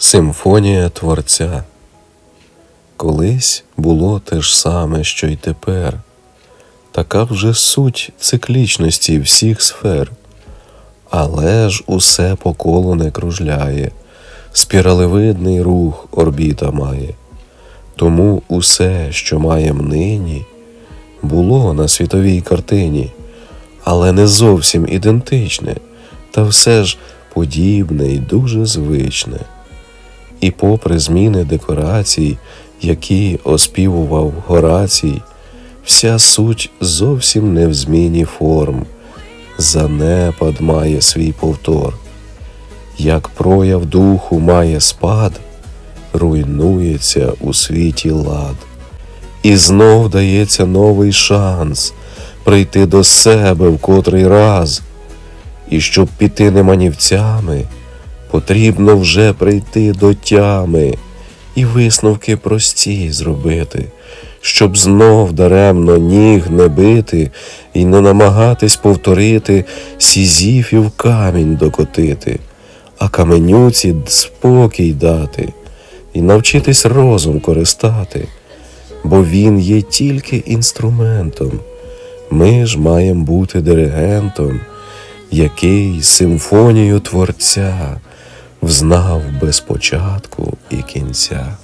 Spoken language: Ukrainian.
Симфонія Творця. Колись було те ж саме, що й тепер. Така вже суть циклічності всіх сфер. Але ж усе по колу не кружляє, спіралевидний рух орбіта має. Тому усе, що маєм нині, було на світовій картині, але не зовсім ідентичне, та все ж подібне і дуже звичне. І попри зміни декорацій, які оспівував Горацій, вся суть зовсім не в зміні форм, занепад має свій повтор. Як прояв духу має спад, руйнується у світі лад, і знов дається новий шанс прийти до себе в котрий раз, і щоб піти не манівцями, потрібно вже прийти до тями і висновки прості зробити, щоб знов даремно ніг не бити і не намагатись повторити сізіфів камінь докотити, а каменюці спокій дати і навчитись розум користати, бо він є тільки інструментом. Ми ж маємо бути диригентом, який симфонію творця взнав без початку і кінця.